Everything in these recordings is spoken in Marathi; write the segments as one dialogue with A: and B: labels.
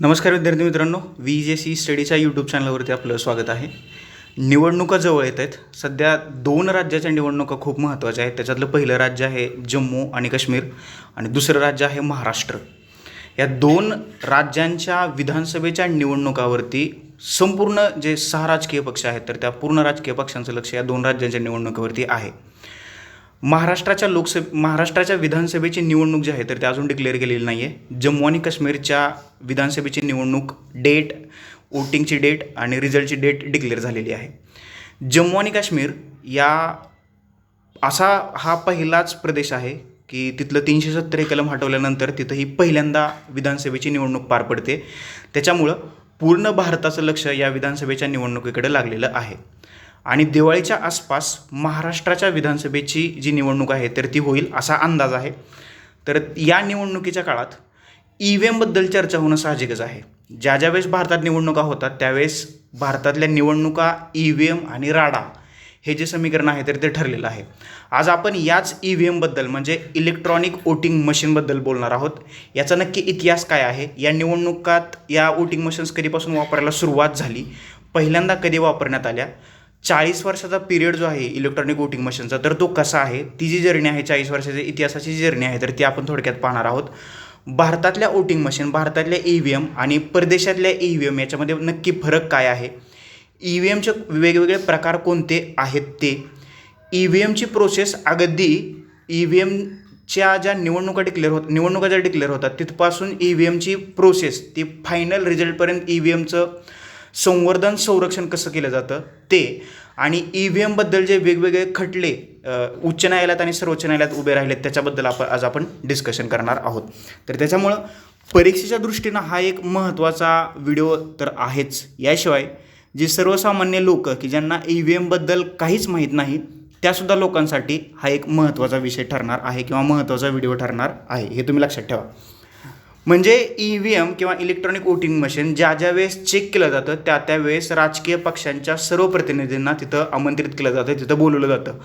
A: नमस्कार विद्यार्थी मित्रांनो व्ही जे सी स्टडीच्या यूट्यूब चॅनलवरती आपलं स्वागत आहे. निवडणुका जवळ येत आहेत. सध्या दोन राज्याच्या निवडणुका खूप महत्त्वाच्या आहेत. त्याच्यातलं पहिलं राज्य आहे जम्मू आणि काश्मीर आणि दुसरं राज्य आहे महाराष्ट्र. या दोन राज्यांच्या विधानसभेच्या निवडणुकावरती संपूर्ण जे सहा राजकीय पक्ष आहेत तर त्या पूर्ण राजकीय पक्षांचं लक्ष या दोन राज्यांच्या निवडणुकीवरती आहे. महाराष्ट्राच्या लोकसभे महाराष्ट्राच्या विधानसभेची निवडणूक जी आहे तर ती अजून डिक्लेअर केलेली नाही आहे जम्मू आणि काश्मीरच्या विधानसभेची निवडणूक डेट वोटिंगची डेट आणि रिझल्टची डेट डिक्लेअर झालेली आहे. जम्मू आणि काश्मीर या असा हा पहिलाच प्रदेश आहे की तिथलं तीनशे सत्तर कलम हटवल्यानंतर तिथं ही पहिल्यांदा विधानसभेची निवडणूक पार पडते. त्याच्यामुळं पूर्ण भारताचं लक्ष या विधानसभेच्या निवडणुकीकडे लागलेलं आहे. आणि दिवाळीच्या आसपास महाराष्ट्राच्या विधानसभेची जी निवडणूक आहे तर ती होईल असा अंदाज आहे. तर या निवडणुकीच्या काळात ई व्ही एमबद्दल चर्चा होणं साहजिकच आहे. ज्या ज्या वेळेस भारतात निवडणुका होतात त्यावेळेस भारतातल्या निवडणुका ई व्ही एम आणि राडा हे जे समीकरण आहे तर ते ठरलेलं आहे. आज आपण याच ई व्ही एमबद्दल म्हणजे इलेक्ट्रॉनिक वोटिंग मशीनबद्दल बोलणार आहोत. याचा नक्की इतिहास काय आहे? या निवडणुकात या वोटिंग मशीन्स कधीपासून वापरायला सुरुवात झाली? पहिल्यांदा कधी वापरण्यात आल्या? चाळीस वर्षाचा पिरियड जो आहे इलेक्ट्रॉनिक वोटिंग मशीनचा तर तो कसा आहे? ती जी जर्नी आहे चाळीस वर्षाची इतिहासाची जी जर्नी आहे तर ती आपण थोडक्यात पाहणार आहोत. भारतातल्या वोटिंग मशीन भारतातल्या ई व्ही एम आणि परदेशातल्या ई व्ही एम याच्यामध्ये नक्की फरक काय आहे? ई व्ही एमचे वेगवेगळे प्रकार कोणते आहेत ते? ई व्ही एमची प्रोसेस अगदी ई व्ही एमच्या ज्या निवडणुका डिक्लेअर होत निवडणुका ज्या डिक्लेअर होतात तिथपासून ई व्ही एमची प्रोसेस ती फायनल रिझल्टपर्यंत ई व्ही एमचं संवर्धन संरक्षण कसं केलं जातं ते आणि ई व्ही एमबद्दल जे वेगवेगळे खटले उच्च न्यायालयात आणि सर्वोच्च न्यायालयात उभे राहिलेत त्याच्याबद्दल आपण आज आपण डिस्कशन करणार आहोत. तर त्याच्यामुळं परीक्षेच्या दृष्टीनं हा एक महत्त्वाचा व्हिडिओ तर आहेच. याशिवाय जे सर्वसामान्य लोक की ज्यांना ई व्ही एमबद्दल काहीच माहीत नाही त्यासुद्धा लोकांसाठी हा एक महत्त्वाचा विषय ठरणार आहे किंवा महत्त्वाचा व्हिडिओ ठरणार आहे. हे तुम्ही लक्षात ठेवा. म्हणजे ई व्ही एम किंवा इलेक्ट्रॉनिक वोटिंग मशीन ज्या ज्या वेळेस चेक केलं जातं त्या त्या वेळेस राजकीय पक्षांच्या सर्व प्रतिनिधींना तिथं आमंत्रित केलं जातं तिथं बोलवलं जातं.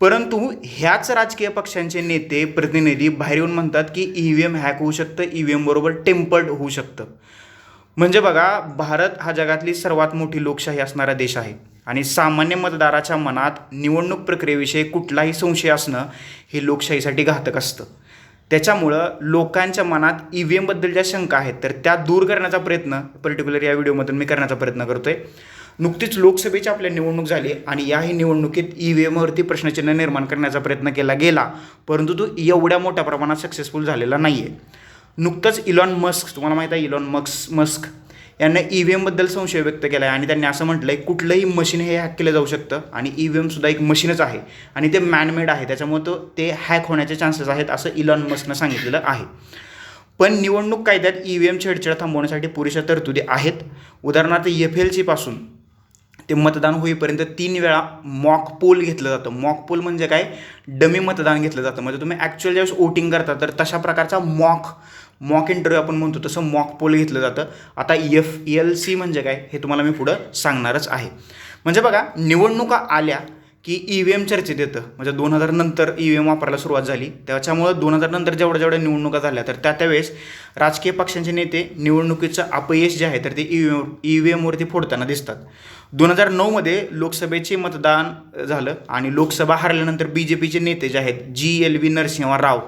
A: परंतु ह्याच राजकीय पक्षांचे नेते प्रतिनिधी बाहेर येऊन म्हणतात की ई व्ही एम हॅक होऊ शकतं ई व्ही एमबरोबर टेम्पर्ड होऊ शकतं. म्हणजे बघा भारत हा जगातली सर्वात मोठी लोकशाही असणारा देश आहे. आणि सामान्य मतदाराच्या मनात निवडणूक प्रक्रियेविषयी कुठलाही संशय असणं हे लोकशाहीसाठी घातक असतं. त्याच्यामुळं लोकांच्या मनात ई व्ही एमबद्दल ज्या शंका आहेत. तर त्या दूर करण्याचा प्रयत्न पर्टिक्युलर या व्हिडिओमधून मी करण्याचा प्रयत्न करतोय. नुकतीच लोकसभेची आपल्या निवडणूक झाली आणि याही निवडणुकीत ई व्ही एमवरती प्रश्नचिन्ह निर्माण करण्याचा प्रयत्न केला गेला. परंतु तो एवढ्या मोठ्या प्रमाणात सक्सेसफुल झालेला नाही आहे नुकतंच इलॉन मस्क तुम्हाला माहीत आहे इलॉन मस्क मस्क यांना ई व्ही एमबद्दल संशय व्यक्त केला आहे आणि त्यांनी असं म्हटलं आहे कुठलंही मशीन हे हॅक केलं जाऊ शकतं आणि ई व्ही एमसुद्धा एक मशीनच आहे आणि ते मॅनमेड आहे. त्याच्यामुळे तो ते हॅक होण्याचे चान्सेस आहेत असं इलॉन मस्कनं सांगितलेलं आहे. पण निवडणूक कायद्यात ई व्ही एम छेडछाड थांबवण्यासाठी पुरेशा तरतुदी आहेत. उदाहरणार्थ एफ एल सीपासून ते मतदान होईपर्यंत तीन वेळा मॉक पोल घेतलं जातं. मॉक पोल म्हणजे काय? डमी मतदान घेतलं जातं. म्हणजे तुम्ही ॲक्च्युअल ज्यावेळेस वोटिंग करता तर तशा प्रकारचा मॉक मॉक इंटरव्ह्यू आपण म्हणतो तसं मॉक पोल घेतलं जातं. आता एफ एल सी म्हणजे काय? हे तुम्हाला मी पुढं सांगणारच आहे. म्हणजे बघा निवडणुका आल्या की ई व्ही एम चर्चेत येतं. म्हणजे दोन हजार नंतर ई व्ही एम वापरायला सुरुवात झाली. त्याच्यामुळं दोन हजार नंतर जेवढ्या जेवढ्या निवडणुका झाल्या तर त्या त्यावेळेस राजकीय पक्षांचे नेते निवडणुकीचं अपयश जे आहे तर ते ई व्ही ई व्ही एमवरती फोडताना दिसतात. दोन हजार नऊमध्ये लोकसभेचे मतदान झालं आणि लोकसभा हरल्यानंतर बी जे पीचे नेते जे आहेत G L V Narasimha Rao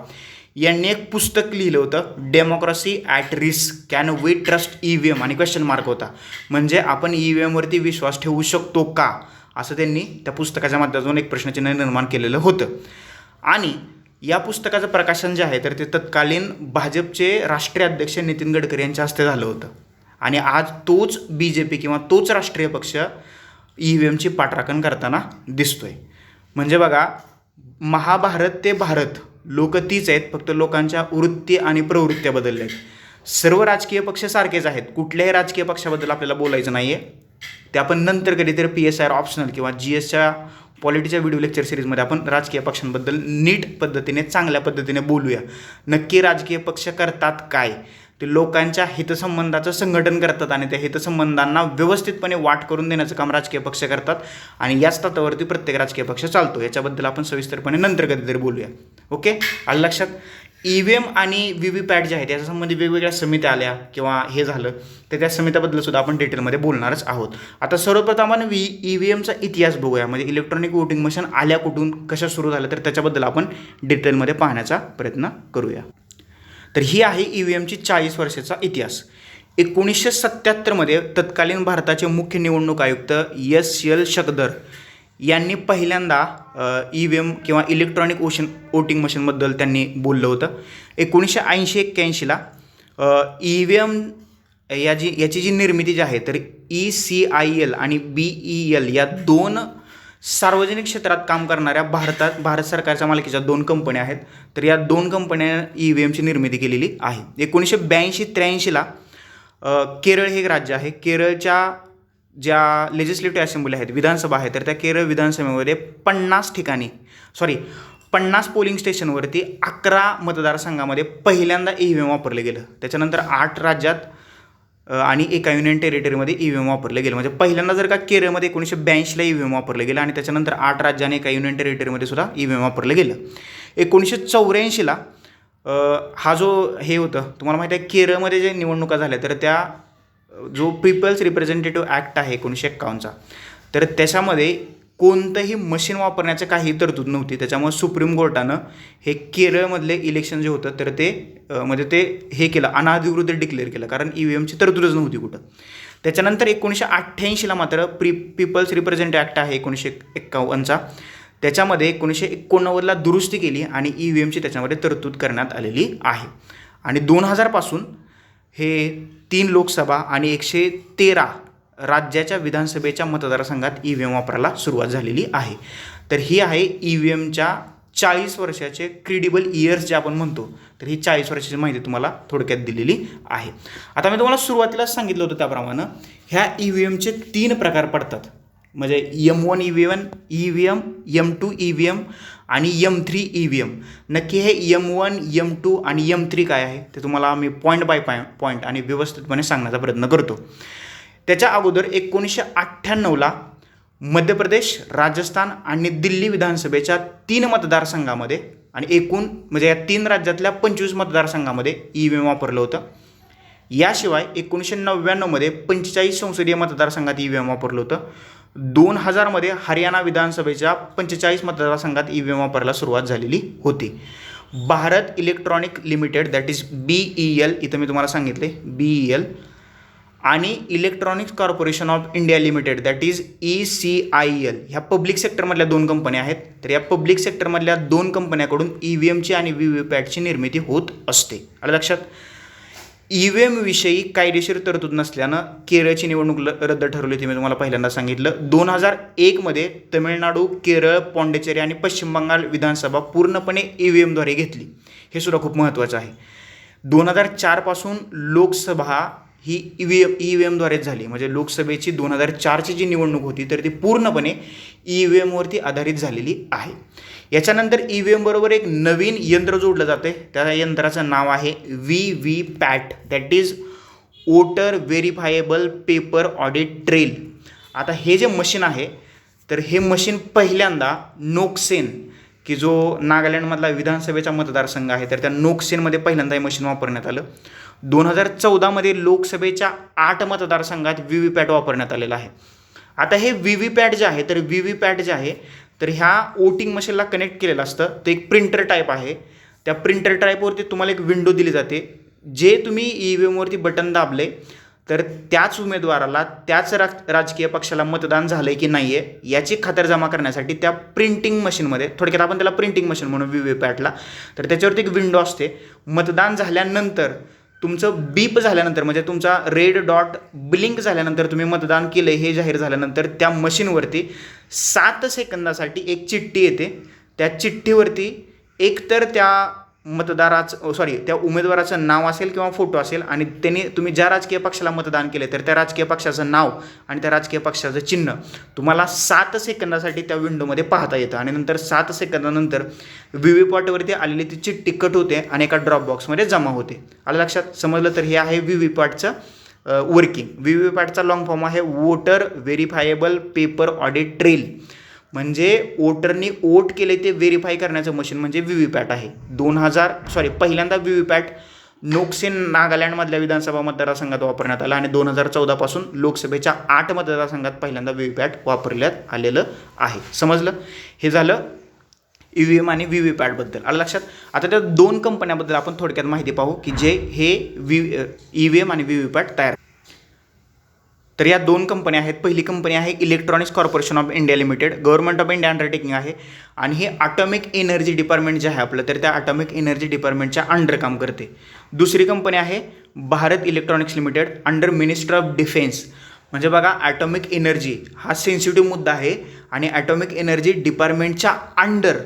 A: यांनी एक पुस्तक लिहिलं होतं democracy at risk can we trust E V M आणि क्वेश्चन मार्क होता. म्हणजे आपण ई व्ही एमवरती विश्वास ठेवू शकतो का? असं त्यांनी त्या पुस्तकाच्या माध्यमातून एक प्रश्नचिन्ह निर्माण केलेलं होतं. आणि या पुस्तकाचं प्रकाशन जे आहे तर ते तत्कालीन भाजपचे राष्ट्रीय अध्यक्ष नितीन गडकरी यांच्या हस्ते झालं होतं. आणि आज तोच बी जे पी किंवा तोच राष्ट्रीय पक्ष ई व्ही एमची पाठराखण करताना दिसतोय. म्हणजे बघा महाभारत ते भारत लोक तीच आहेत फक्त लोकांच्या वृत्ती आणि प्रवृत्त्या बदलल्या आहेत. सर्व राजकीय पक्ष सारखेच आहेत. कुठल्याही राजकीय पक्षाबद्दल आपल्याला बोलायचं नाही आहे ते आपण नंतर कधीतरी पी एस आर ऑप्शनल किंवा जी एसच्या पॉलिटीच्या व्हिडिओ लेक्चर सिरीजमध्ये आपण राजकीय पक्षांबद्दल नीट पद्धतीने चांगल्या पद्धतीने बोलूया. नक्की राजकीय पक्ष करतात काय? ते लोकांच्या हितसंबंधाचं संघटन करतात आणि त्या हितसंबंधांना व्यवस्थितपणे वाट करून देण्याचं काम राजकीय पक्ष करतात आणि याच तत्वावरती प्रत्येक राजकीय पक्ष चालतो. याच्याबद्दल आपण सविस्तरपणे नंतर कधीतरी बोलूया. ओके? आलं लक्षात? ई व्ही एम आणि व्ही व्ही पॅट जे आहेत त्याच्या संबंधी वेगवेगळ्या समित्या आल्या किंवा हे झालं तर त्या समित्याबद्दल सुद्धा आपण डिटेलमध्ये बोलणारच आहोत. आता सर्वप्रथम आपण व्ही ई व्ही एमचा इतिहास बघूया. म्हणजे इलेक्ट्रॉनिक वोटिंग मशीन आल्या कुठून कशा सुरू झाल्या तर त्याच्याबद्दल आपण डिटेलमध्ये पाहण्याचा प्रयत्न करूया. तर ही आहे ई व्ही एमची चाळीस वर्षाचा इतिहास. एकोणीसशे सत्त्याहत्तरमध्ये तत्कालीन भारताचे मुख्य निवडणूक आयुक्त एस एल शकदर यांनी पहिल्यांदा ई व्ही एम किंवा इलेक्ट्रॉनिक ओशन वोटिंग मशीनबद्दल त्यांनी बोललं होतं. एकोणीसशे ऐंशी एक्क्याऐंशीला ई व्ही एम या जी याची जी निर्मिती जी आहे तर ई सी आय एल आणि बी ई एल या दोन सार्वजनिक क्षेत्रात काम करणाऱ्या भारतात भारत सरकारच्या मालकीच्या दोन कंपन्या आहेत. तर या दोन कंपन्या ई व्ही एमची निर्मिती केलेली आहे. एकोणीसशे ब्याऐंशी त्र्याऐंशीला केरळ हे एक राज्य आहे. केरळच्या ज्या लेजिस्लेटिव्ह असेंब्ली आहेत विधानसभा आहे तर त्या केरळ विधानसभेमध्ये पन्नास ठिकाणी सॉरी पन्नास पोलिंग स्टेशनवरती अकरा मतदारसंघामध्ये पहिल्यांदा ई व्ही एम वापरलं गेलं. त्याच्यानंतर आठ राज्यात आणि एका युनियन टेरिटरीमध्ये ई व्ही एम वापरलं गेलं. म्हणजे पहिल्यांदा जर का केरळमध्ये एकोणीसशे ब्याऐंशीला ई व्ही एम वापरलं गेलं आणि त्याच्यानंतर आठ राज्याने एका युनियन टेरिटरीमध्ये सुद्धा ई व्ही एम वापरलं गेलं. एकोणीसशे चौऱ्याऐंशीला हा जो हे होतं तुम्हाला माहिती आहे केरळमध्ये जे निवडणुका झाल्या तर त्या जो पीपल्स रिप्रेझेंटेटिव्ह ॲक्ट आहे एकोणीसशे एक्कावन्नचा तर त्याच्यामध्ये कोणतंही मशीन वापरण्याचं काही तरतूद नव्हती. त्याच्यामुळे सुप्रीम कोर्टानं हे केरळमधले इलेक्शन जे होतं तर ते म्हणजे ते हे केलं अनाधिकृत डिक्लेअर केलं कारण ई व्ही एमची तरतूदच नव्हती कुठं. त्याच्यानंतर एकोणीसशे अठ्ठ्याऐंशीला मात्र प्री पीपल्स रिप्रेझेंट ॲक्ट आहे एकोणीसशे एक्कावन्नचा. त्याच्यामध्ये एकोणीसशे एकोणनव्वदला दुरुस्ती केली आणि ई व्ही एमची त्याच्यामध्ये तरतूद करण्यात आलेली आहे. आणि दोन हजारपासून हे तीन लोकसभा आणि एकशे तेरा राज्याच्या विधानसभेच्या मतदारसंघात ई व्ही एम वापरायला सुरुवात झालेली आहे. तर ही आहे ई व्ही एमच्या चाळीस वर्षाचे क्रेडिबल इयर्स जे आपण म्हणतो तर ही चाळीस वर्षाची माहिती तुम्हाला थोडक्यात दिलेली आहे. आता मी तुम्हाला सुरुवातीलाच सांगितलं होतं त्याप्रमाणे ह्या ई व्ही एमचे तीन प्रकार पडतात. म्हणजे M one E V M E V M M two E V M आणि M three E V M. नक्की हे यम वन यम टू आणि यम थ्री काय आहे ते तुम्हाला मी पॉईंट बाय पॉईंट पॉईंट आणि व्यवस्थितपणे सांगण्याचा प्रयत्न करतो. त्याच्या अगोदर एकोणीसशे अठ्ठ्याण्णवला मध्य प्रदेश राजस्थान आणि दिल्ली विधानसभेच्या तीन मतदारसंघामध्ये आणि एकूण म्हणजे या तीन राज्यातल्या पंचवीस मतदारसंघामध्ये ई व्ही एम वापरलं होतं. याशिवाय एकोणीसशे नव्याण्णवमध्ये पंचेचाळीस संसदीय मतदारसंघात ई व्ही एम वापरलं होतं. दोन हजारमध्ये हरियाणा विधानसभेच्या पंचेचाळीस मतदारसंघात ई व्ही एम वापरायला सुरुवात झालेली होती. Bharat electronic limited that is B E L इथं मी तुम्हाला सांगितले बी ई एल आणि electronics corporation of India limited that is E C I L ह्या पब्लिक सेक्टरमधल्या दोन कंपन्या आहेत. तर या पब्लिक सेक्टरमधल्या दोन कंपन्याकडून ई व्ही एमची आणि व्ही व्ही पॅटची निर्मिती होत असते. आलं लक्षात? ई व्ही एमविषयी कायदेशीर तरतूद नसल्यानं केरळची निवडणूक ल रद्द ठरवली होती. मी तुम्हाला पहिल्यांदा सांगितलं. दोन हजार एकमध्ये तमिळनाडू केरळ पॉंडिचेरी आणि पश्चिम बंगाल विधानसभा पूर्णपणे ई व्ही एमद्वारे घेतली. हे सुद्धा खूप महत्त्वाचं आहे. दोन हजार चारपासून लोकसभा ही E V M E V एमद्वारेच झाली. म्हणजे लोकसभेची दोन हजार चारची जी निवडणूक होती तर ती पूर्णपणे ई व्ही एमवरती आधारित झालेली आहे. याच्यानंतर ई व्ही एमबरोबर एक नवीन यंत्र जोडलं जाते त्या यंत्राचं नाव आहे V V PAT. That is voter verifiable paper audit trail आता हे जे मशीन आहे तर हे मशीन पहिल्यांदा नोकसेन की जो नागालँडमधला विधानसभेचा मतदारसंघ आहे तर त्या नोकसेनमध्ये पहिल्यांदा हे मशीन वापरण्यात आलं. दोन हजार चौदामध्ये लोकसभेच्या आठ मतदारसंघात व्ही व्ही पॅट वापरण्यात आलेलं आहे. आता हे व्ही व्ही पॅट जे आहे तर व्ही व्ही पॅट जे आहे तर ह्या वोटिंग मशीनला कनेक्ट केलेलं असतं. ते एक प्रिंटर टाईप आहे. त्या प्रिंटर टाईपवरती तुम्हाला एक विंडो दिली जाते. जे तुम्ही ई व्ही एमवरती बटन दाबले तर त्याच उमेदवाराला त्याच रा राजकीय पक्षाला मतदान झालं आहे की नाही आहे याची खातरजमा करण्यासाठी त्या प्रिंटिंग मशीनमध्ये थोडक्यात आपण त्याला प्रिंटिंग मशीन म्हणून व्ही व्ही पॅटला तर त्याच्यावरती एक विंडो असते. मतदान झाल्यानंतर तुमचं बीप झाल्यानंतर म्हणजे तुमचा रेड डॉट ब्लिंक झाल्यानंतर तुम्ही मतदान केलं हे जाहीर झाल्यानंतर त्या मशीनवरती सात सेकंदासाठी एक चिठ्ठी येते. त्या चिठ्ठीवरती एकतर त्या मतदाराचं सॉरी त्या उमेदवाराचं नाव असेल किंवा फोटो असेल आणि त्यांनी तुम्ही ज्या राजकीय पक्षाला मतदान केले तर त्या राजकीय पक्षाचं नाव आणि त्या राजकीय पक्षाचं चिन्ह तुम्हाला सात सेकंदासाठी त्या विंडोमध्ये पाहता येतं. आणि नंतर सात सेकंदानंतर व्ही व्ही पॉटवरती आलेली ती चिठ्ठी कट होते आणि एका ड्रॉप बॉक्समध्ये जमा होते. आलं लक्षात? समजलं तर हे आहे व्ही व्ही पॅटचं वर्किंग व्ही व्ही पॅटचा लॉंग फॉर्म आहे voter verifiable paper audit trail म्हणजे वोटरनी वोट केले ते व्हेरीफाय करण्याचं मशीन म्हणजे व्ही व्ही पॅट आहे. दोन हजार सॉरी पहिल्यांदा व्ही व्ही पॅट नोक्सेन नागालँडमधल्या विधानसभा मतदारसंघात वापरण्यात आला आणि दोन हजार चौदापासून लोकसभेच्या आठ मतदारसंघात पहिल्यांदा व्ही व्ही पॅट वापरण्यात आलेलं आहे. समजलं? हे झालं ई व्ही एम आणि व्ही व्ही पॅटबद्दल आलं लक्षात? आता त्या दोन कंपन्याबद्दल आपण थोडक्यात माहिती पाहू की जे हे व्ही ई व्ही एम आणि व्ही व्ही पॅट तयार तर या दोन कंपन्या आहेत. पहिली कंपनी आहे electronics corporation of India limited government of India undertaking आहे. आणि हे ॲटॉमिक एनर्जी डिपार्टमेंट जे आहे आपलं तर त्या ॲटॉमिक एनर्जी डिपार्टमेंटच्या अंडर काम करते. दुसरी कंपनी आहे Bharat electronics limited under minister of defence म्हणजे बघा ॲटॉमिक एनर्जी हा सेन्सिटिव्ह मुद्दा आहे. आणि atomic energy डिपार्टमेंटच्या under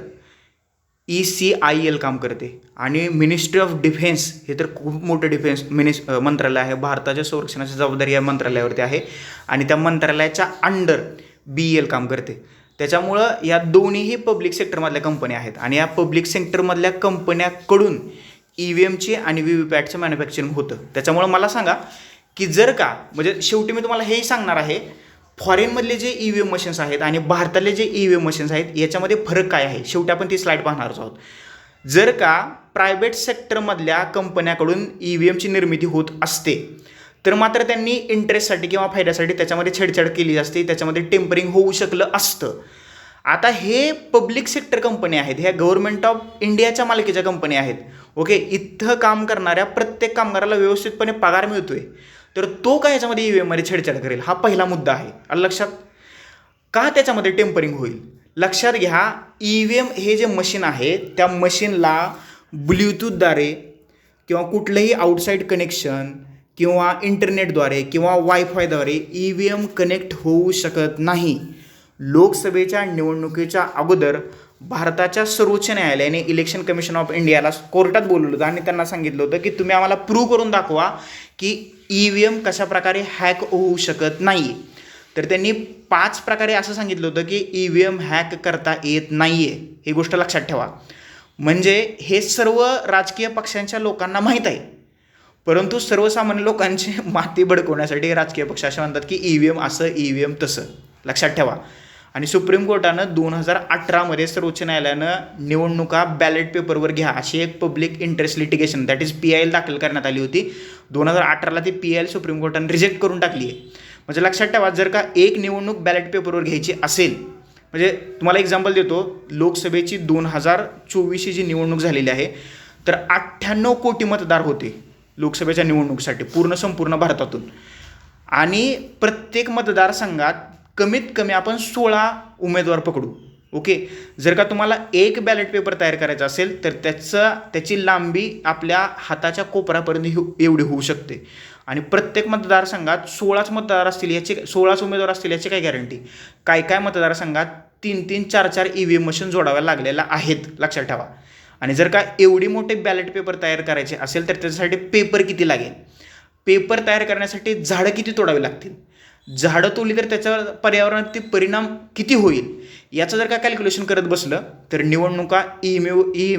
A: E C I L काम करते. आणि मिनिस्ट्री ऑफ डिफेन्स हे तर खूप मोठं डिफेन्स मिनिस मंत्रालय आहे. भारताच्या संरक्षणाची जबाबदारी या मंत्रालयावरती आहे. आणि त्या मंत्रालयाच्या अंडर बी एल काम करते. त्याच्यामुळं या दोन्हीही पब्लिक सेक्टरमधल्या कंपन्या आहेत. आणि या पब्लिक सेक्टरमधल्या कंपन्याकडून ई व्ही एमची आणि व्ही व्ही पॅटचं मॅन्युफॅक्चरिंग होतं. त्याच्यामुळं मला सांगा की जर का म्हणजे शेवटी मी तुम्हाला हेही सांगणार आहे फॉरेनमधले जे ई व्ही एम मशीन्स आहेत आणि भारतातले जे ई व्ही एम मशीन्स आहेत याच्यामध्ये फरक काय आहे? शेवटी आपण ती स्लाईड पाहणारच आहोत. जर का प्रायव्हेट सेक्टरमधल्या कंपन्याकडून ई व्ही एमची निर्मिती होत असते तर मात्र त्यांनी इंटरेस्टसाठी किंवा फायद्यासाठी त्याच्यामध्ये छेडछाड केली असते त्याच्यामध्ये टेम्परिंग होऊ शकलं असतं. आता हे पब्लिक सेक्टर कंपनी आहेत ह्या गव्हर्नमेंट ऑफ इंडियाच्या मालकीच्या कंपन्या आहेत. ओके इथं काम करणाऱ्या प्रत्येक कामगाराला व्यवस्थितपणे पगार मिळतोय. तर तो काय याच्यामध्ये ई व्ही एममध्ये छेडछाड करेल? हा पहिला मुद्दा आहे. आणि लक्षात? का त्याच्यामध्ये टेम्परिंग होईल? लक्षात घ्या ई व्ही एम हे जे मशीन आहे त्या मशीनला ब्ल्यूटूथद्वारे किंवा कुठलंही आउटसाईड कनेक्शन किंवा इंटरनेटद्वारे किंवा वायफायद्वारे ई व्ही एम कनेक्ट होऊ शकत नाही. लोकसभेच्या निवडणुकीच्या अगोदर भारताच्या सर्वोच्च न्यायालयाने इलेक्शन कमिशन ऑफ इंडियाला कोर्टात बोलवलं होतं आणि त्यांना सांगितलं होतं की तुम्ही आम्हाला प्रूव्ह करून दाखवा की ई व्ही एम कशाप्रकारे हॅक होऊ शकत नाही तर त्यांनी पाच प्रकारे असं सांगितलं होतं की ई व्ही एम हॅक करता येत नाही आहे ही गोष्ट लक्षात ठेवा. म्हणजे हे सर्व राजकीय पक्षांच्या लोकांना माहीत आहे. परंतु सर्वसामान्य लोकांची माती भडकवण्यासाठी राजकीय पक्ष असे म्हणतात की ई व्ही एम असं ई व्ही एम तसं. लक्षात ठेवा. आणि सुप्रीम कोर्टानं दोन हजार अठरामध्ये सर्वोच्च न्यायालयानं निवडणुका बॅलेट पेपरवर घ्या. अशी एक public interest litigation that is P I L दाखल करण्यात आली होती. दोन हजार अठराला ती पी एल सुप्रीम कोर्टाने रिजेक्ट करून टाकली आहे म्हणजे लक्षात ठेवा जर का एक निवडणूक बॅलेट पेपरवर घ्यायची असेल म्हणजे तुम्हाला एक्झाम्पल देतो लोकसभेची दोन हजार चोवीसची जी निवडणूक झालेली आहे तर अठ्ठ्याण्णव कोटी मतदार होते लोकसभेच्या निवडणुकीसाठी पूर्ण संपूर्ण भारतातून. आणि प्रत्येक मतदारसंघात कमीत कमी आपण सोळा उमेदवार पकडू. ओके? जर का तुम्हाला एक बॅलेट पेपर तयार करायचा असेल तर त्याचं त्याची लांबी आपल्या हाताच्या कोपरापर्यंत हो- एवढी होऊ शकते. आणि प्रत्येक मतदारसंघात सोळाच मतदार असतील याची सोळाच उमेदवार असतील याची काय गॅरंटी काय काय मतदारसंघात तीन तीन चार चार ई व्ही एम मशीन जोडाव्या लागलेल्या आहेत लक्षात ठेवा. आणि जर का एवढी मोठे बॅलेट पेपर तयार करायचे असेल तर त्याच्यासाठी पेपर किती लागेल? पेपर तयार करण्यासाठी झाडं किती तोडावी लागतील? झाडं तोडली तर त्याच्यावर पर्यावरणातील परिणाम किती होईल? याचं जर का कॅल्क्युलेशन करत बसलं तर निवडणुका ई ई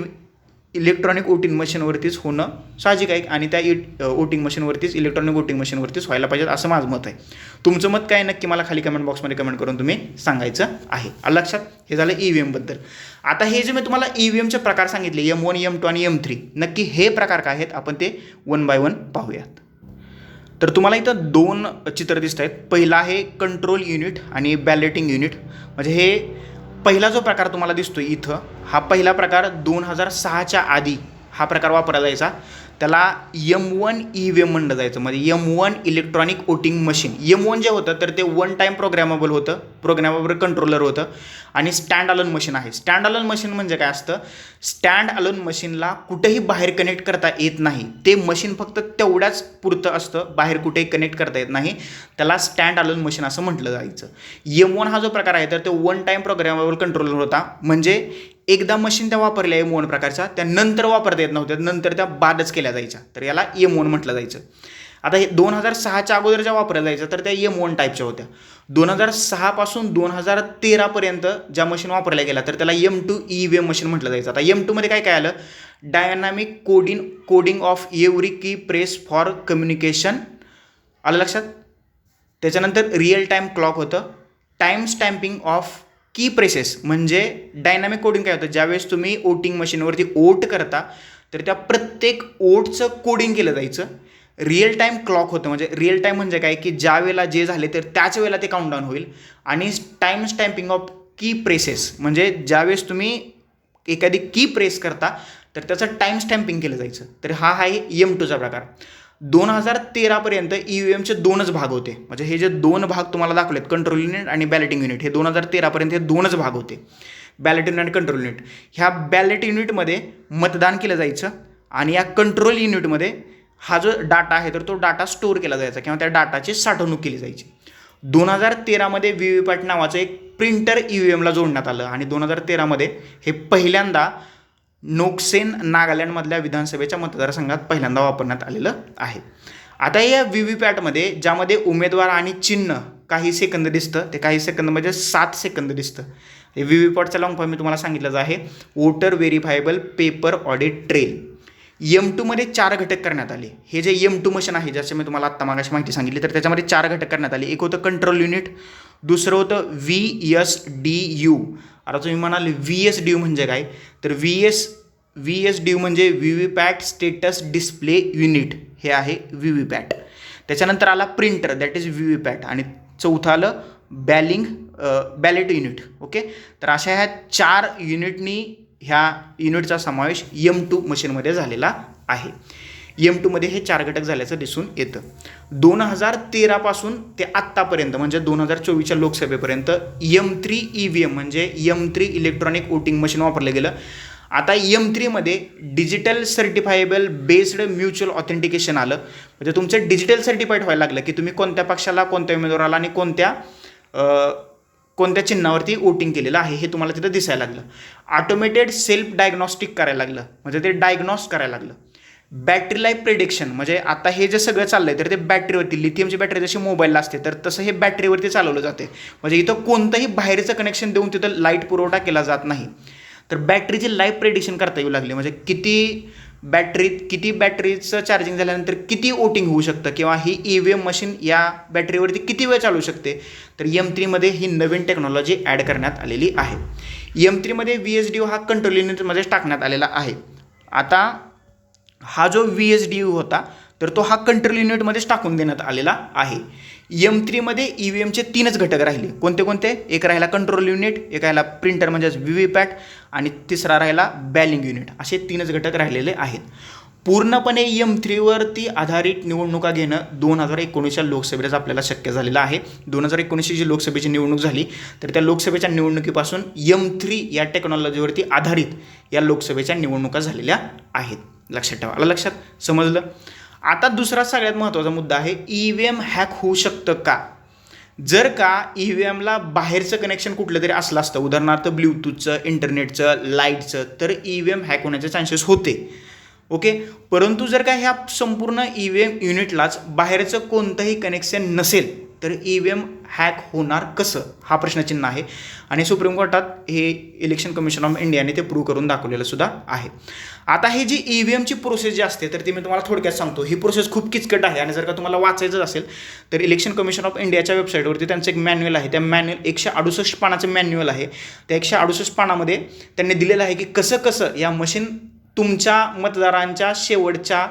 A: इलेक्ट्रॉनिक वोटिंग मशीनवरतीच होणं साहजिक आहे आणि त्या ई वोटिंग मशीनवरतीच इलेक्ट्रॉनिक वोटिंग मशीनवरतीच व्हायला पाहिजे असं माझं मत आहे. तुमचं मत काय नक्की मला खाली कमेंट बॉक्समध्ये कमेंट करून तुम्ही सांगायचं आहे. लक्षात? हे झालं ई व्ही एमबद्दल आता हे जे मी तुम्हाला ई व्ही एमचे प्रकार सांगितले एम वन एम टू आणि एम थ्री नक्की हे प्रकार काय आहेत? आपण ते वन बाय वन पाहूयात. तर तुम्हाला इथं दोन चित्र दिसत आहेत. पहिला आहे कंट्रोल युनिट आणि बॅलेटिंग युनिट म्हणजे हे पहिला जो प्रकार तुम्हाला दिसतो इथं हा पहिला प्रकार दोन हजार सहाच्या आधी हा प्रकार वापरला जायचा. त्याला M one E V M म्हणलं जायचं. म्हणजे M one electronic voting machine M one जे होतं तर ते वन टाईम प्रोग्रॅमेबल होतं. प्रोग्रॅमेबल कंट्रोलर होतं. आणि स्टँड अलोन मशीन आहे. स्टँड अलोन मशीन म्हणजे काय असतं? स्टँड अलोन मशीनला कुठेही बाहेर कनेक्ट करता येत नाही. ते मशीन फक्त तेवढ्याच पुरतं असतं. बाहेर कुठेही कनेक्ट करता येत नाही. त्याला स्टँड अलोन मशीन असं म्हटलं जायचं. यम वन हा जो प्रकार आहे तर तो वन टाईम प्रोग्रॅमेबल कंट्रोलर होता. म्हणजे एकदा मशीन त्या वापरल्या एम वन प्रकारच्या त्या नंतर वापरता येत नव्हत्या नंतर त्या बादच केल्या जायच्या. तर याला एम वन म्हटलं जायचं. आता हे दोन हजार सहाच्या अगोदर ज्या वापरल्या जायच्या तर त्या एम वन टाईपच्या होत्या. दोन हजार सहापासून दोन हजार तेरापर्यंत ज्या मशीन वापरल्या गेल्या तर त्याला M two E V machine म्हटलं जायचं. आता एम टूमध्ये काय काय आलं? Dynamic coding coding of every key press for communication आलं लक्षात? त्याच्यानंतर रिअल टाईम क्लॉक होतं. Time stamping of key presses म्हणजे डायनामिक कोडिंग काय होतं? ज्यावेळेस तुम्ही वोटिंग मशीनवरती ओट करता तर त्या प्रत्येक ओटचं कोडिंग केलं जायचं. रिअल टाईम क्लॉक होतं म्हणजे रिअल टाईम म्हणजे काय? की ज्या वेळेला जे झाले तर त्याच वेळेला ते काउंटडाऊन होईल. आणि time stamping of key presses म्हणजे ज्यावेळेस तुम्ही एखादी की प्रेस करता तर त्याचं टाईम स्टॅम्पिंग केलं जायचं. तर हा आहे एम टूचा प्रकार. दोन हजार तेरापर्यंत ई व्ही एमचे दोनच भाग होते. म्हणजे हे जे दोन भाग तुम्हाला दाखवलेत कंट्रोल युनिट आणि बॅलेटिंग युनिट हे दोन हजार तेरापर्यंत हे दोनच भाग होते. बॅलेट युनिट आणि कंट्रोल युनिट ह्या बॅलेट युनिटमध्ये मतदान केलं जायचं आणि या कंट्रोल युनिटमध्ये हा जो डाटा आहे तर तो डाटा स्टोअर केला जायचा किंवा त्या डाटाची साठवणूक केली जायची. दोन हजार तेरामध्ये व्ही व्ही पॅट नावाचं एक प्रिंटर ई व्ही एमला जोडण्यात आलं आणि दोन हजार तेरामध्ये हे पहिल्यांदा नोक्सेन नागालँडमधल्या विधानसभेच्या मतदारसंघात पहिल्यांदा वापरण्यात आलेलं आहे. आता या व्ही व्ही पॅटमध्ये ज्यामध्ये उमेदवार आणि चिन्ह काही सेकंद दिसतं ते काही सेकंद म्हणजे सात सेकंद दिसतं. हे व्ही व्ही पॅटचा लॉंग फॉर्म मी तुम्हाला सांगितलंच आहे. Voter verifiable paper audit trail M टूमध्ये चार घटक करण्यात आले. हे जे एम टू मशीन आहे ज्याची मी तुम्हाला आत्ता मागाशी माहिती सांगितली तर त्याच्यामध्ये चार घटक करण्यात आले. एक होतं कंट्रोल युनिट दुसरं होतं व्ही एस डी यू आता तुम्ही म्हणाल व्ही एस डी यू म्हणजे काय? तर V S V S D U म्हणजे V V PAT status display unit हे आहे व्ही व्ही पॅट त्याच्यानंतर आला printer that is V V PAT आणि चौथं आलं बॅलिंग बॅलेट युनिट ओके तर अशा ह्या चार युनिटनी ह्या युनिटचा समावेश यम टू मशीनमध्ये झालेला आहे. एम टूमध्ये हे चार घटक झाल्याचं दिसून येतं. दोन हजार तेरापासून ते आत्तापर्यंत म्हणजे दोन हजार चोवीसच्या लोकसभेपर्यंत M three E V M म्हणजे M three electronic voting machine वापरलं गेलं. आता M थ्रीमध्ये digital certifiable based mutual authentication आलं. म्हणजे तुमचं डिजिटल सर्टिफाईड व्हायला लागलं की तुम्ही कोणत्या पक्षाला कोणत्या उमेदवाराला आणि कोणत्या कोणत्या चिन्हावरती वोटिंग केलेलं आहे हे तुम्हाला तिथं दिसायला लागलं. ऑटोमेटेड सेल्फ डायग्नॉस्टिक करायला लागलं. म्हणजे ते डायग्नॉस करायला लागलं. बॅटरी लाईफ प्रिडिक्शन म्हणजे आता हे जे सगळं चाललं आहे तर ते बॅटरीवरती लिथियमची बॅटरी जशी मोबाईलला असते तर तसं हे बॅटरीवरती चालवलं जाते. म्हणजे इथं कोणतंही बाहेरचं कनेक्शन देऊन तिथं लाइट पुरवठा केला जात नाही. तर बॅटरीची लाईफ प्रेडिक्शन करता येऊ लागली. म्हणजे किती बॅटरीत किती बॅटरीचं चार्जिंग झाल्यानंतर किती वोटिंग होऊ शकतं? किंवा ही ई व्ही एम मशीन या बॅटरीवरती किती वेळ चालू शकते? तर एम थ्रीमध्ये ही नवीन टेक्नॉलॉजी ॲड करण्यात आलेली आहे. एम थ्रीमध्ये व्ही एस डी हा कंट्रोल युनिटमध्ये टाकण्यात आलेला आहे. आता हा जो व्ही एस डी यू होता तर तो हा कंट्रोल युनिटमध्येच टाकून देण्यात आलेला आहे. एम थ्रीमध्ये ई व्ही एमचे तीनच घटक राहिले. कोणते कोणते? एक राहिला कंट्रोल युनिट एक राहिला प्रिंटर म्हणजेच व्ही व्ही पॅट आणि तिसरा राहिला बॅलिंग युनिट असे तीनच घटक राहिलेले आहेत. पूर्णपणे एम थ्रीवरती आधारित निवडणुका घेणं दोन हजार एकोणीसच्या लोकसभेलाच आपल्याला शक्य झालेलं आहे. दोन हजार एकोणीसची जी लोकसभेची निवडणूक झाली तर त्या लोकसभेच्या निवडणुकीपासून एम थ्री या टेक्नॉलॉजीवरती आधारित या लोकसभेच्या निवडणुका झालेल्या आहेत. लक्षात ठेवा. आला लक्षात? समजलं? आता दुसरा सगळ्यात महत्त्वाचा मुद्दा आहे ई व्ही एम हॅक होऊ शकतं का? जर का ई व्ही एमला बाहेरचं कनेक्शन कुठलं तरी असलं असतं उदाहरणार्थ ब्ल्यूटूथचं इंटरनेटचं लाईटचं तर ई व्ही एम हॅक होण्याचे चान्सेस होते. ओके परंतु जर का ह्या संपूर्ण ई व्ही एम युनिटलाच बाहेरचं कोणतंही कनेक्शन नसेल तर ई व्ही एम हॅक होणार कसं? हा प्रश्नचिन्ह आहे. आणि सुप्रीम कोर्टात हे इलेक्शन कमिशन ऑफ इंडियाने ते प्रूव्ह करून दाखवलेलं सुद्धा आहे. आता हे जी ई व्ही एमची प्रोसेस जी असते तर ती मी तुम्हाला थोडक्यात सांगतो. ही प्रोसेस खूप किचकट आहे आणि जर का तुम्हाला वाचायचं असेल तर इलेक्शन कमिशन ऑफ इंडियाच्या वेबसाईटवरती त्यांचं एक मॅन्युअल आहे. त्या मॅन्युअल एकशे अडुसष्ट पानाचं मॅन्युअल आहे. त्या एकशे अडुसष्ट पानामध्ये त्यांनी दिलेलं आहे की कसं कसं या मशीन तुमच्या मतदारांच्या शेवटच्या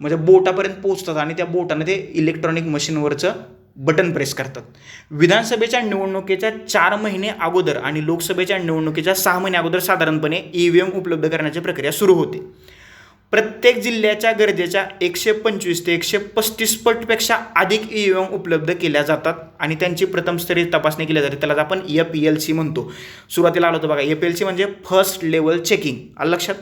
A: म्हणजे बोटापर्यंत पोहोचतात आणि त्या बोटाने ते इलेक्ट्रॉनिक मशीनवरचं बटन प्रेस करतात. विधानसभेच्या निवडणुकीच्या चार महिने अगोदर आणि लोकसभेच्या निवडणुकीच्या सहा महिने अगोदर साधारणपणे ई व्ही एम उपलब्ध करण्याची प्रक्रिया सुरू होते. प्रत्येक जिल्ह्याच्या गरजेच्या एकशे पंचवीस ते एकशे पस्तीस पटपेक्षा अधिक ई व्ही एम उपलब्ध केल्या जातात आणि त्यांची प्रथमस्तरीय तपासणी केली जाते. त्याला आपण एफ एल सी म्हणतो. सुरुवातीला आलो होतो बघा. एफ एल सी म्हणजे फर्स्ट लेवल चेकिंग आलं लक्षात?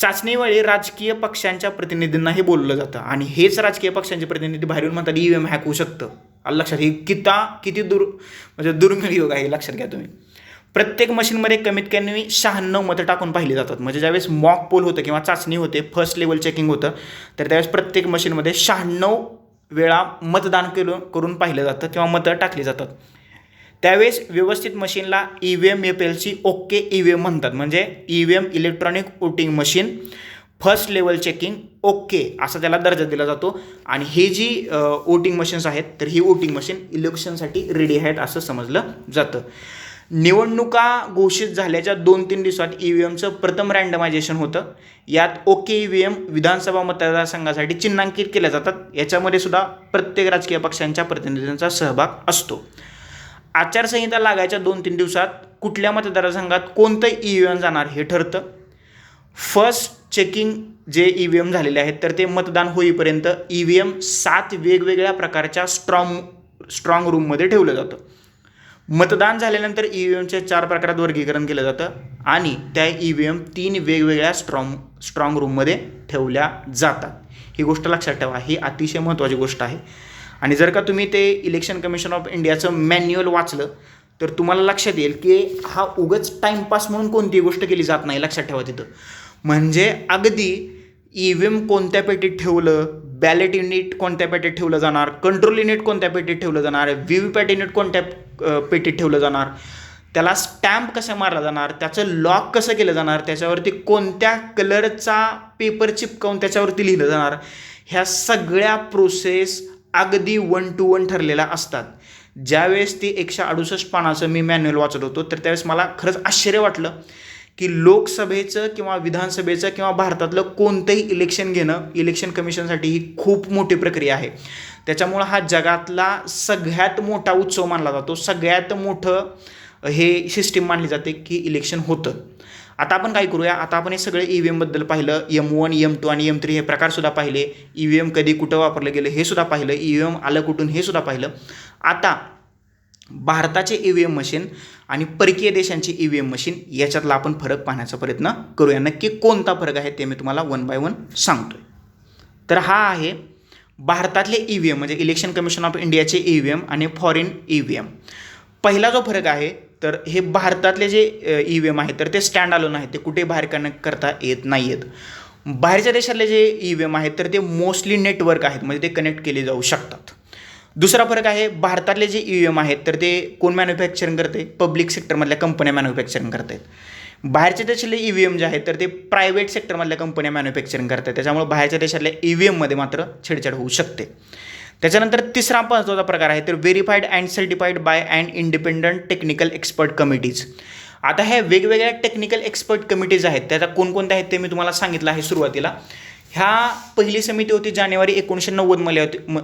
A: चाचणीवेळी राजकीय पक्षांच्या प्रतिनिधींनाही बोललं जातं. आणि हेच राजकीय पक्षांचे प्रतिनिधी बाहेरून म्हणतात ई व्ही एम हॅक होऊ शकतं. आलं लक्षात? हे किता किती दुर म्हणजे दुर्मिळ योग आहे लक्षात घ्या तुम्ही. प्रत्येक मशीनमध्ये कमीत कमी शहाण्णव मतं टाकून पाहिली जातात. म्हणजे ज्यावेळेस मॉक पोल होतं किंवा चाचणी होते फर्स्ट लेवल चेकिंग होतं तर त्यावेळेस प्रत्येक मशीनमध्ये शहाण्णव वेळा मतदान केलं करून पाहिलं जातं किंवा मतं टाकली जातात. त्यावेळेस व्यवस्थित मशीनला E V M F L C okay E V M म्हणतात. म्हणजे E V M electronic voting machine first level checking okay असा त्याला दर्जा दिला जातो. आणि हे जी वोटिंग मशीन्स आहेत तर ही वोटिंग मशीन इलेक्शनसाठी रेडी आहेत असं समजलं जातं. निवडणुका घोषित झाल्याच्या दोन तीन दिवसात ई व्ही एमचं प्रथम रँडमायझेशन होतं. यात ओके ई व्ही एम विधानसभा मतदारसंघासाठी चिन्हांकित केल्या जातात. याच्यामध्ये सुद्धा प्रत्येक राजकीय पक्षांच्या प्रतिनिधींचा सहभाग असतो. आचारसंहिता लागायच्या दोन तीन दिवसात कुठल्या मतदारसंघात कोणतं ई व्ही एम जाणार हे ठरतं. फर्स्ट चेकिंग जे ई व्ही एम झालेले आहेत तर ते मतदान होईपर्यंत ई व्ही एम सात वेगवेगळ्या प्रकारच्या स्ट्रॉंग स्ट्रॉंग रूममध्ये ठेवलं जातं. मतदान झाल्यानंतर ई व्ही एमचे चार प्रकारात वर्गीकरण केलं जातं आणि त्या ई व्ही एम तीन वेगवेगळ्या स्ट्रॉंग स्ट्रॉंग रूममध्ये ठेवल्या जातात. ही गोष्ट लक्षात ठेवा ही अतिशय महत्त्वाची गोष्ट आहे. आणि जर का तुम्ही ते इलेक्शन कमिशन ऑफ इंडियाचं मॅन्युअल वाचलं तर तुम्हाला लक्षात येईल की हा उगच टाईमपास म्हणून कोणतीही गोष्ट केली जात नाही लक्षात ठेवा तिथं. म्हणजे अगदी ई व्ही एम कोणत्या पेटीत ठेवलं बॅलेट युनिट कोणत्या पेटीत ठेवलं जाणार कंट्रोल युनिट कोणत्या पेटीत ठेवलं जाणार व्ही व्ही पॅट युनिट कोणत्या पेटीत ठेवलं जाणार त्याला स्टॅम्प कसं मारला जाणार त्याचं लॉक कसं केलं जाणार त्याच्यावरती कोणत्या कलरचा पेपर चिपकावून त्याच्यावरती लिहिलं जाणार ह्या सगळ्या प्रोसेस अगदी वन टू वन ठरलेल्या असतात. ज्यावेळेस ती एकशे अडुसष्ट पानाचं मी मॅन्युअल वाचत होतो तर त्यावेळेस मला खरंच आश्चर्य वाटलं की लोकसभेचं किंवा विधानसभेचं किंवा भारतातलं कोणतंही इलेक्शन घेणं इलेक्शन कमिशनसाठी ही खूप मोठी प्रक्रिया आहे. त्याच्यामुळं हा जगातला सगळ्यात मोठा उत्सव मानला जातो. सगळ्यात मोठं हे सिस्टीम मानली जाते की इलेक्शन होतं. आता आपण काय करूया? आता आपण हे सगळे ई व्ही एमबद्दल पाहिलं. एम वन एम टू आणि एम थ्री हे प्रकारसुद्धा पाहिले. ई व्ही एम कधी कुठं वापरलं गेलं हे सुद्धा पाहिलं. ई व्ही एम आलं कुठून हे सुद्धा पाहिलं. आता भारताचे ई व्ही एम मशीन आणि परकीय देशांची ई व्ही एम मशीन याच्यातला आपण फरक पाहण्याचा प्रयत्न करूया. नक्की कोणता फरक आहे ते मी तुम्हाला वन बाय वन सांगतो आहे तर हा आहे भारतातले ई व्ही एम म्हणजे इलेक्शन कमिशन ऑफ इंडियाचे ई व्ही एम आणि फॉरेन ई व्ही एम पहिला जो फरक आहे तर हे भारतातले जे ई व्ही एम आहेत तर ते स्टँड अलोन आहेत ते कुठे बाहेर कनेक्ट करता येत नाही आहेत बाहेरच्या देशातले जे ई व्ही एम आहेत तर ते मोस्टली नेटवर्क आहेत म्हणजे ते कनेक्ट केले जाऊ शकतात. दुसरा फरक आहे भारतातले जे ई व्ही एम आहेत तर ते कोण मॅन्युफॅक्चरिंग करते? पब्लिक सेक्टरमधल्या कंपन्या मॅन्युफॅक्चरिंग करत आहेत बाहेरच्या देशातले ई व्ही एम जे आहेत तर ते प्रायव्हेट सेक्टरमधल्या कंपन्या मॅन्युफॅक्चरिंग करतात त्याच्यामुळे बाहेरच्या देशातल्या ई व्ही एममध्ये मात्र छेडछाड होऊ शकते. त्याच्यानंतर तिसरा महत्त्वाचा प्रकार आहे तर verified and certified by and independent technical expert committees आता ह्या वेगवेगळ्या टेक्निकल एक्सपर्ट कमिटीज आहेत त्याचा कोणकोणत्या आहेत ते मी तुम्हाला सांगितलं आहे सुरुवातीला. ह्या पहिली समिती होती जानेवारी एकोणीसशे नव्वदमध्ये होती म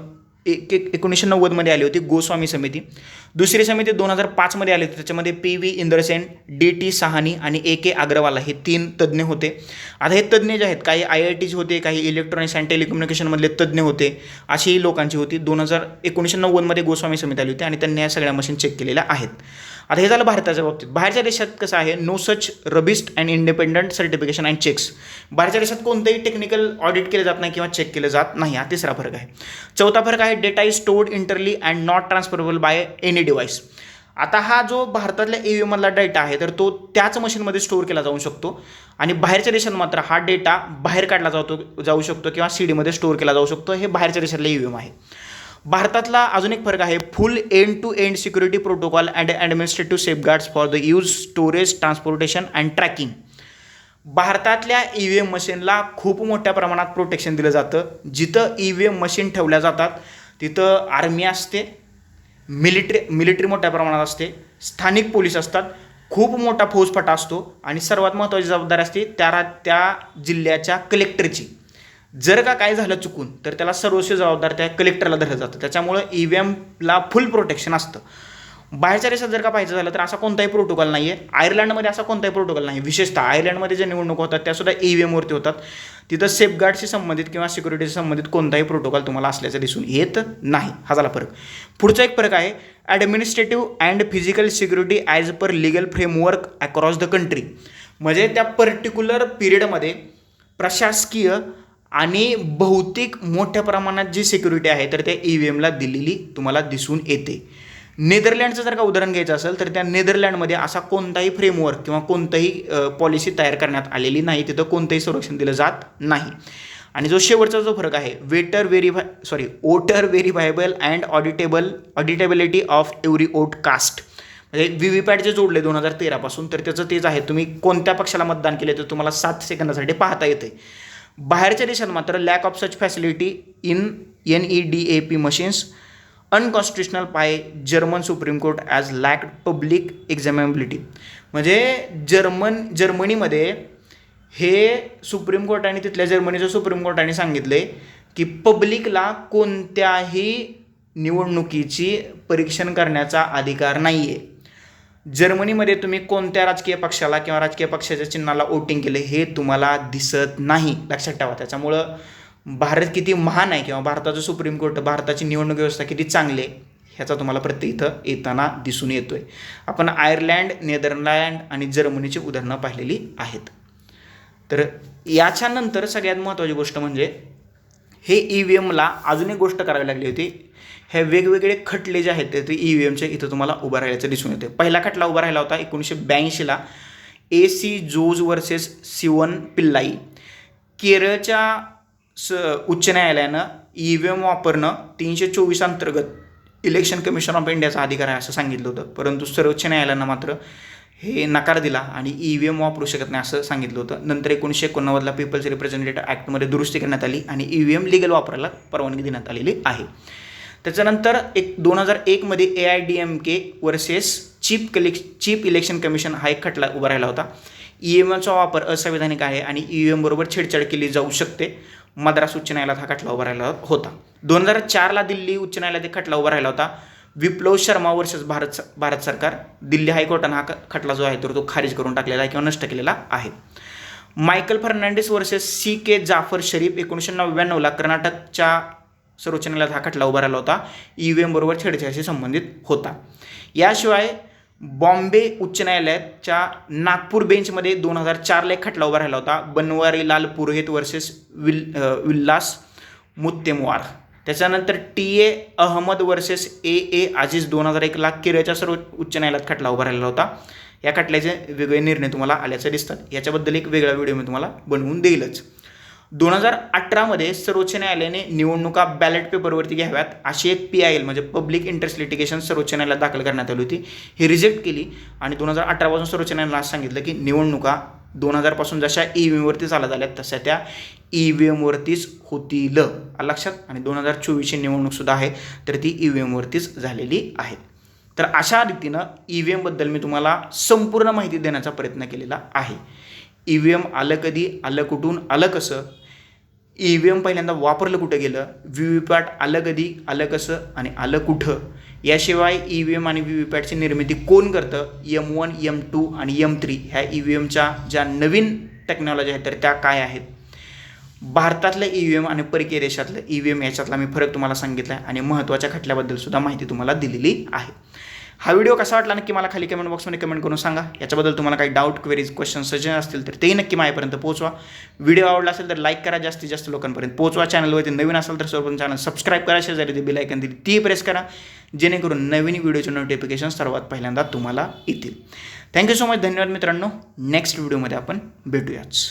A: एक एक एकोणीसशे नव्वदमध्ये आली होती गोस्वामी समिती. दुसरी समिती दोन हजार पाचमध्ये आली होती. त्याच्यामध्ये P V Indrasen D T Sahani आणि ए के अग्रवाला हे तीन तज्ज्ञ होते. आता हे तज्ज्ञ जे आहेत काही आय आय टीज होते काही इलेक्ट्रॉनिक्स अँड टेलिकम्युनिकेशनमधले तज्ज्ञ होते अशी ही लोकांची होती. दोन हजार एकोणीसशे नव्वदमध्ये गोस्वामी समिती आली होती आणि त्यांनी या सगळ्या मशीन चेक केलेल्या आहेत. आता हे झालं भारताच्या बाबतीत. बाहेरच्या देशात कसं आहे no such robust and independent certification and checks बाहेरच्या देशात कोणतंही टेक्निकल ऑडिट केलं जात नाही किंवा चेक केलं जात नाही. हा तिसरा फरक आहे. चौथा फरक आहे data is stored internally and not transferable by any device आता हा जो भारतातल्या ई व्ही डेटा आहे तर तो त्याच मशीनमध्ये स्टोअर केला जाऊ शकतो. आणि बाहेरच्या देशात मात्र हा डेटा बाहेर काढला जातो जाऊ शकतो किंवा सी डीमध्ये स्टोअर केला जाऊ शकतो. हे बाहेरच्या देशातले ई व्ही एम आहे. भारतातला अजून एक फरक आहे. Full end to end security protocol and administrative safeguards for the use storage transportation and tracking भारतातल्या ई व्ही एम मशीनला खूप मोठ्या प्रमाणात प्रोटेक्शन दिलं जातं. जिथं ई व्ही एम मशीन ठेवल्या जातात तिथं आर्मी असते मिलिटरी मिलिटरी मोठ्या प्रमाणात असते स्थानिक पोलीस असतात खूप मोठा फौजफाटा असतो आणि सर्वात महत्त्वाची जबाबदारी असते त्या रा त्या जिल्ह्याच्या कलेक्टरची जर का काय झालं चुकून तर त्याला सर्वस्व जबाबदार त्या कलेक्टरला धरलं जातं. त्याच्यामुळं ई व्ही एमला फुल प्रोटेक्शन असतं. बाहेरच्या देशात जर का पाहिजे झालं तर असा कोणताही प्रोटोकॉल नाही आहे आयर्लंडमध्ये असा कोणताही प्रोटोकॉल नाही विशेषतः आयर्लंडमध्ये ज्या निवडणूक होतात त्या सुद्धा ई व्ही एमवरती होतात. तिथं सेफगार्डशी संबंधित किंवा सिक्युरिटीशी संबंधित कोणताही प्रोटोकॉल तुम्हाला असल्याचं दिसून येत नाही. हा झाला फरक. पुढचा एक फरक आहे administrative and physical security as per legal framework across the country म्हणजे त्या पर्टिक्युलर पिरियडमध्ये प्रशासकीय आणि बहुतेक मोठ्या प्रमाणात जी सिक्युरिटी आहे तर त्या ई व्ही एमला दिलेली तुम्हाला दिसून येते. नेदरलँडचं जर का उदाहरण घ्यायचं असेल तर त्या नेदरलँडमध्ये असा कोणताही फ्रेमवर्क किंवा कोणताही पॉलिसी तयार करण्यात आलेली नाही. तिथं कोणतंही संरक्षण दिलं जात नाही. आणि जो शेवटचा जो फरक आहे waiter verify sorry voter verifiable and auditable auditability of every vote cast म्हणजे व्ही व्ही पॅट जे जोडले दोन हजार तेरापासून तर त्याचं तेच आहे. तुम्ही कोणत्या पक्षाला मतदान केले तर तुम्हाला सात सेकंदासाठी पाहता येते बाहेरच्या देशात मात्र lack of such facility in N E D A P machines unconstitutional by German supreme court as lack public examinability म्हणजे जर्मन जर्मनीमध्ये हे सुप्रीम कोर्टाने तिथल्या जर्मनीच्या सुप्रीम कोर्टाने सांगितले की पब्लिकला कोणत्याही निवडणुकीची परीक्षण करण्याचा अधिकार नाही आहे जर्मनीमध्ये तुम्ही कोणत्या राजकीय पक्षाला किंवा राजकीय पक्षाच्या चिन्हाला वोटिंग केले हे तुम्हाला दिसत नाही लक्षात ठेवा. त्याच्यामुळं भारत किती महान आहे किंवा भारताचं सुप्रीम कोर्ट भारताची निवडणूक व्यवस्था किती चांगली आहे ह्याचा तुम्हाला प्रत्येक इथं येताना दिसून येतो आहे आपण आयर्लँड नेदरलँड आणि जर्मनीची उदाहरणं पाहिलेली आहेत. तर याच्यानंतर सगळ्यात महत्त्वाची गोष्ट म्हणजे हे ई व्ही एमला अजून एक गोष्ट करावी लागली होती हे वेगवेगळे खटले जे आहेत ते ई व्ही एमचे इथं तुम्हाला उभं राहिल्याचं दिसून येते पहिला खटला उभा राहिला होता एकोणीसशे ब्याऐंशीला A C Jose versus Sivan Pillai केरळच्या स उच्च न्यायालयानं ई व्ही एम वापरणं तीनशे चोवीस अंतर्गत इलेक्शन कमिशन ऑफ इंडियाचा अधिकार आहे असं सांगितलं होतं. परंतु सर्वोच्च न्यायालयानं मात्र हे नकार दिला आणि ई व्ही एम वापरू शकत नाही असं सांगितलं होतं. नंतर एकोणीसशे एकोणनव्वदला पीपल्स रिप्रेझेंटेटिव्ह ॲक्टमध्ये दुरुस्ती करण्यात आली आणि ई व्ही एम लिगल वापरायला परवानगी देण्यात आलेली आहे. त्याच्यानंतर एक दोन हजार एकमध्ये A I D M K versus chief कलेक्श chief election commission हा एक खटला उभा राहिला होता. ई एम एमचा वापर असंविधानिक आहे आणि ई एमबरोबर छेडछाड केली जाऊ शकते मद्रास उच्च न्यायालयात हा खटला उभा राहिला होता. दोन हजार चारला दिल्ली उच्च न्यायालयात एक खटला उभा राहिला होता. विप्लव शर्मा वर्सेस भारत स- भारत सरकार. दिल्ली हायकोर्टानं हा खटला जो आहे तर तो खारिज करून टाकलेला आहे किंवा नष्ट केलेला आहे. Michael Fernandes versus C K Jaffer Sharief एकोणीसशे नव्याण्णवला कर्नाटकच्या सर्वोच्च न्यायालयात हा खटला उभा राहिला होता. ई व्ही एमबरोबर छेडछाडशी संबंधित होता. याशिवाय बॉम्बे उच्च न्यायालयाच्या नागपूर बेंचमध्ये दोन हजार चारला एक खटला उभा राहिला होता. बनवारी लाल पुरोहित वर्सेस विल विल्लास मुत्तेमवार त्याच्यानंतर T A Ahmed versus A A Aziz दोन हजार एकला केरळच्या सर्व उच्च न्यायालयात खटला उभा राहिला होता. या खटल्याचे वेगळे निर्णय तुम्हाला आल्याचं दिसतात. याच्याबद्दल एक वेगळा व्हिडिओ मी तुम्हाला बनवून देईलच. दोन हजार अठरामध्ये सर्वोच्च न्यायालयाने निवडणुका बॅलेट पेपरवरती घ्याव्यात अशी एक पी आय एल म्हणजे पब्लिक इंटरेस्ट लिटिगेशन सर्वोच्च न्यायालयात दाखल करण्यात आली होती. ही रिजेक्ट केली आणि दोन हजार अठरापासून सर्वोच्च न्यायालयाला आज सांगितलं की निवडणुका दोन हजारपासून जशा ई व्ही एमवरती चालत आल्या तशा त्या ई व्ही एमवरतीच होतील. लक्षात? आणि दोन हजार चोवीसची निवडणूकसुद्धा आहे तर ती ई व्ही एमवरतीच झालेली आहे. तर अशा रीतीनं ई व्ही एमबद्दल मी तुम्हाला संपूर्ण माहिती देण्याचा प्रयत्न केलेला आहे. ई व्ही एम आलं कधी आलं कुठून आलं कसं? ई व्ही एम पहिल्यांदा वापरलं कुठं गेलं? व्ही व्ही पॅट आलं कधी आलं कसं आणि आलं कुठं? याशिवाय ई व्ही एम आणि व्ही व्ही पॅटची निर्मिती कोण करतं? यम वन यम टू आणि यम थ्री ह्या ई व्ही एमच्या ज्या नवीन टेक्नॉलॉजी आहेत तर त्या काय आहेत? भारतातलं ई व्ही एम आणि परकीय देशातलं ई व्ही एम याच्यातला मी फरक तुम्हाला सांगितला आहे आणि महत्त्वाच्या खटल्याबद्दल सुद्धा माहिती तुम्हाला दिलेली आहे. हा व्हिडिओ कसा वाटला नक्की मला खाली कमेंट बॉक्समध्ये कमेंट करून सांगा. याच्याबद्दल तुम्हाला काही डाऊट क्वेरीज क्वेश्चन सजेशन असतील तर तेही नक्की माझ्यापर्यंत पोहोचवा. व्हिडिओ आवडला असेल तर लाईक करा जास्तीत जास्त लोकांपर्यंत पोहोचवा. चॅनलवरती नवीन असेल तर सर्वप्रथम चॅनल सबस्क्राईब करा. शेजारी ती बिलायकन दिली ती प्रेस करा. जेणेकरून नवीन व्हिडिओचे नोटिफिकेशन सर्वात पहिल्यांदा तुम्हाला येतील. थँक्यू सो मच धन्यवाद मित्रांनो. नेक्स्ट व्हिडिओमध्ये आपण भेटूयाच.